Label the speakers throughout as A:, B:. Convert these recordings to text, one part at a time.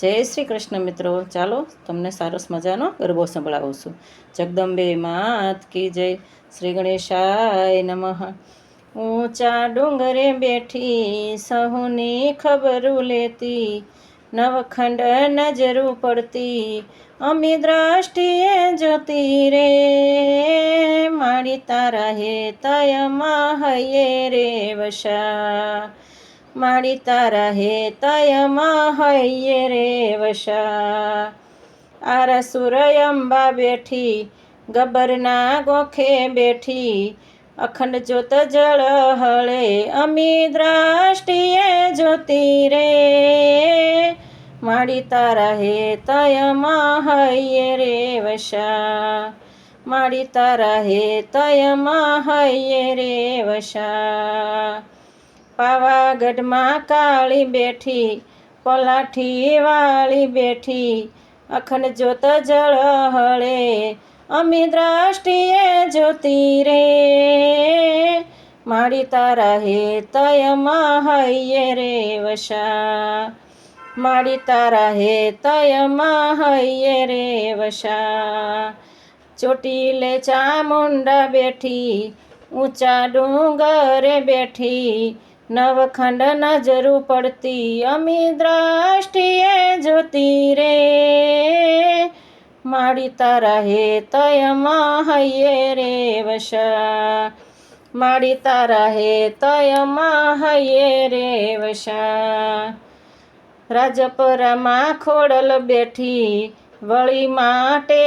A: જય શ્રી કૃષ્ણ મિત્રો. ચાલો તમને સરસ મજાનો ગરબો સંભળાવું છું જગદંબે માત કી જય. શ્રી ગણેશાય નમઃ. ઊંચા ડુંગરે બેઠી સહુની ખબરું લેતી, નવખંડ નજરું પડતી, અમી દ્રષ્ટિએ જોતી રે. માડી તારા હે તયમાં હૈયે રે વશા. માડી તારા હે તયમાં હૈયે રે વશા. આરા સુરયંબા બેઠી, ગબરના ગોખે બેઠી. અખંડ જોત જળ હળે, અમી દ્રષ્ટિએ જોતી રે. માડી તારા હે તયમાં હૈયે રે વશા. માડી તારા હે તયમાં હૈયે રે વશા. પાવાગઢમાં કાળી બેઠી કોલાઠી વાળી બેઠી, અખંડ જોત જળ હળે અમી દ્રષ્ટિએ જોતી રે. મારી તારા હે તયમાં હૈયે રે વશા મારી તારા હે તયમાં હૈયે રે વશા ચોટીલે ચામુંડા બેઠી, ઊંચા ડુંગરે બેઠી નવખંડ નજરું પડતી અમી દ્રષ્ટિએ જોતી રે. માડી તારા હે તયમાં હૈયે રે વશા માડી તારા હે તયમાં હૈયે રે વશા રાજપરામાં ખોડલ બેઠી, વળી માટે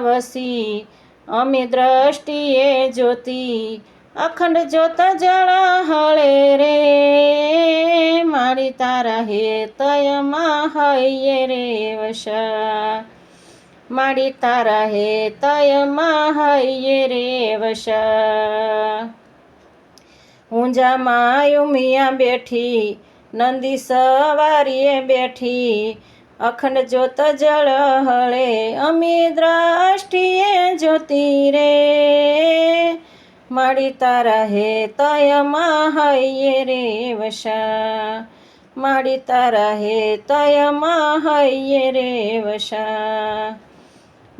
A: વસી, અમી દ્રષ્ટિએ જોતી અખંડ જોત જળ હળે રે, મારી તારા હે તયમાં હૈયે રે વશા. મારી તારા હે તયમાં હૈયે રે વશા. ઊંઝામાં યુમિયા બેઠી, નંદી સવારીએ બેઠી, અખંડ જોત જળ હળે, અમી દ્રષ્ટિએ જ્યોતિ રે. માડી તારા હે તયમાં હૈયે રે વશા માડી તારા હે તયમાં હૈયે રે વશા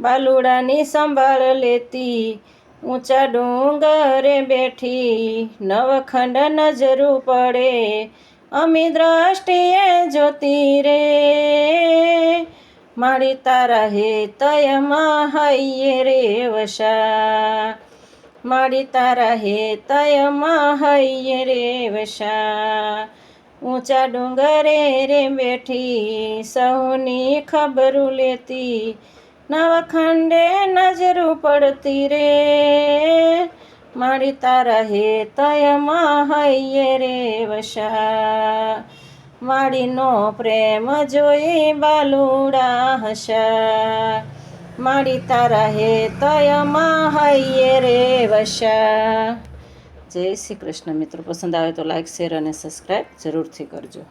A: બાલુડાની સંભાળ લેતી ઊંચા ડુંગરે બેઠી. નવખંડ નજરું પડે, અમી દ્રષ્ટિએ જોતી રે. માડી તારા રે વશા માડી તારા હે તયમાં હૈયે રે વશા. ઊંચા ડુંગરે રે બેઠી સૌની ખબરું લેતી નવખંડે નજરું પડતી રે. માડી તારા હે તયમાં હૈયે રે વશા. માડીનો પ્રેમ જોઈ બાલુડા હશા. માડી તારા હે તયમાં હૈયે રે વશા. જય શ્રી કૃષ્ણ મિત્રો, પસંદ આવે તો લાઈક શેર અને સબસ્ક્રાઈબ જરૂરથી કરજો.